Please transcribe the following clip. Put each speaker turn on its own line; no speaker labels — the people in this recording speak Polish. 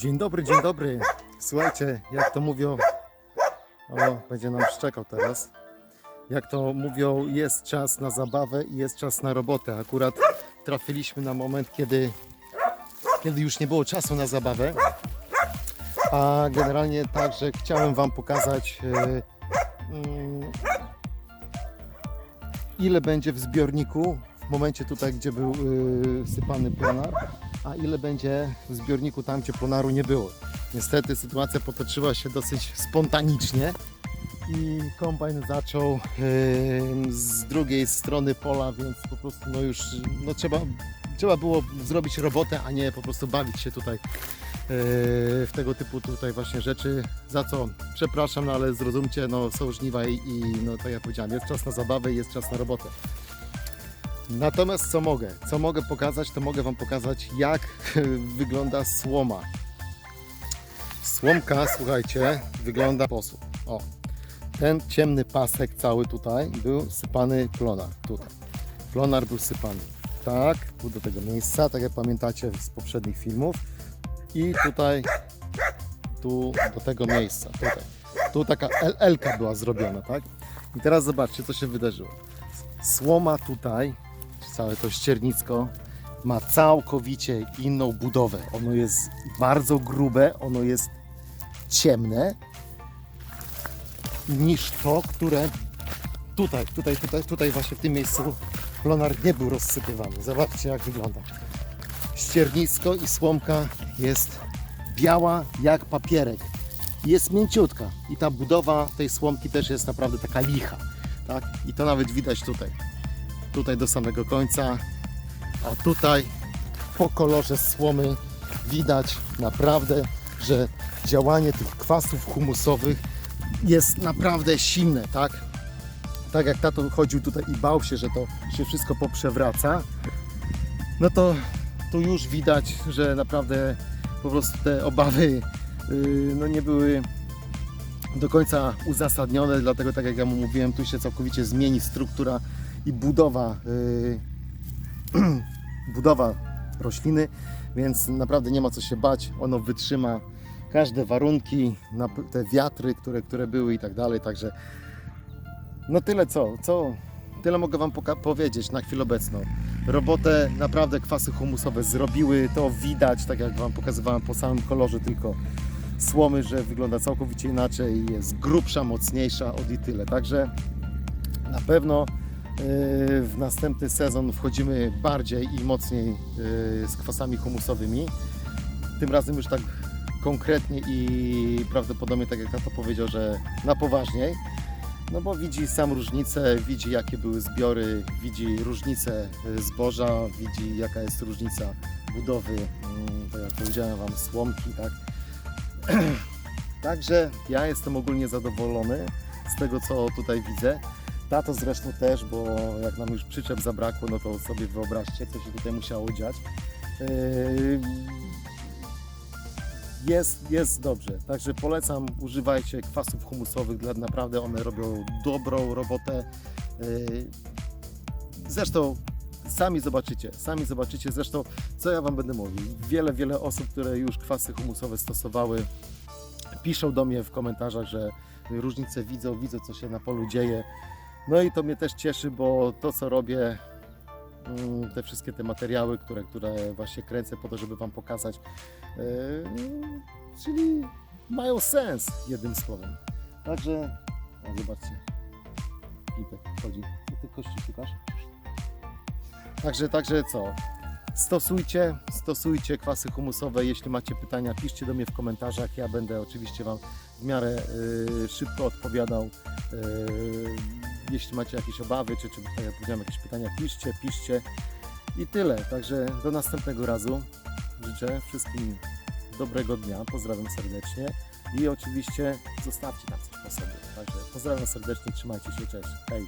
Dzień dobry, dzień dobry. Słuchajcie, jak to mówią, o, będzie nam szczekał teraz. Jak to mówią, jest czas na zabawę i jest czas na robotę. Akurat trafiliśmy na moment, kiedy, kiedy już nie było czasu na zabawę. A generalnie także chciałem Wam pokazać, e, mm, ile będzie w zbiorniku w momencie tutaj, gdzie był y, sypany planar, a ile będzie w zbiorniku tam, gdzie planaru nie było. Niestety sytuacja potoczyła się dosyć spontanicznie i kombajn zaczął y, z drugiej strony pola, więc po prostu no już no trzeba, trzeba było zrobić robotę, a nie po prostu bawić się tutaj y, w tego typu tutaj właśnie rzeczy. Za co przepraszam, no ale zrozumcie, no są żniwa i, i no tak jak powiedziałem, jest czas na zabawę i jest czas na robotę. Natomiast co mogę? Co mogę pokazać, to mogę Wam pokazać, jak wygląda słoma. Słomka, słuchajcie, wygląda w sposób. O, ten ciemny pasek cały tutaj był sypany plonar. Tutaj. Plonar był sypany. Tak, tu do tego miejsca, tak jak pamiętacie z poprzednich filmów. I tutaj, tu do tego miejsca, tutaj. Tu taka LL była zrobiona, tak? I teraz zobaczcie, co się wydarzyło. Słoma tutaj, całe to ściernicko, ma całkowicie inną budowę. Ono jest bardzo grube, ono jest ciemne niż to, które tutaj, tutaj, tutaj, tutaj właśnie w tym miejscu plonar nie był rozsypywany. Zobaczcie jak wygląda. Ściernisko i słomka jest biała jak papierek. Jest mięciutka i ta budowa tej słomki też jest naprawdę taka licha. Tak? I to nawet widać tutaj. Tutaj do samego końca. A tutaj po kolorze słomy widać naprawdę, że działanie tych kwasów humusowych jest naprawdę silne, tak? Tak jak tato chodził tutaj i bał się, że to się wszystko poprzewraca, no to tu już widać, że naprawdę po prostu te obawy yy, no nie były do końca uzasadnione, dlatego tak jak ja mu mówiłem, tu się całkowicie zmieni struktura i budowa, yy, budowa rośliny, więc naprawdę nie ma co się bać, ono wytrzyma każde warunki, te wiatry, które, które były i tak dalej, także no tyle co, co tyle mogę Wam powiedzieć na chwilę obecną. Robotę naprawdę kwasy humusowe zrobiły, to widać, tak jak Wam pokazywałem po samym kolorze tylko słomy, że wygląda całkowicie inaczej, jest grubsza, mocniejsza od i tyle, także na pewno w następny sezon wchodzimy bardziej i mocniej yy, z kwasami humusowymi. Tym razem już tak konkretnie i prawdopodobnie tak jak tato powiedział, że na poważniej. No bo widzi sam różnicę, widzi jakie były zbiory, widzi różnicę y, zboża, widzi jaka jest różnica budowy, tak jak powiedziałem Wam, słomki, tak. Także ja jestem ogólnie zadowolony z tego, co tutaj widzę. Tato zresztą też, bo jak nam już przyczep zabrakło, no to sobie wyobraźcie, co się tutaj musiało dziać. Yy, jest, jest dobrze. Także polecam, używajcie kwasów humusowych, dla naprawdę one robią dobrą robotę. Yy, Zresztą sami zobaczycie, sami zobaczycie. Zresztą co ja Wam będę mówił. Wiele, wiele osób, które już kwasy humusowe stosowały, piszą do mnie w komentarzach, że różnice widzą, widzą co się na polu dzieje. No i to mnie też cieszy, bo to co robię, mm, te wszystkie te materiały, które, które właśnie kręcę po to, żeby Wam pokazać, Yy, czyli mają sens, jednym słowem. Także, o, zobaczcie, Pipek chodzi. Co ty kości szukasz? Także, także co? Stosujcie, stosujcie kwasy humusowe. Jeśli macie pytania, piszcie do mnie w komentarzach. Ja będę oczywiście Wam w miarę yy, szybko odpowiadał. Yy, jeśli macie jakieś obawy, czy, czy jak powiedziałem, jakieś pytania, piszcie, piszcie. I tyle. Także do następnego razu. Życzę wszystkim dobrego dnia. Pozdrawiam serdecznie. I oczywiście zostawcie tam coś po sobie. Także pozdrawiam serdecznie, trzymajcie się, cześć. Hej.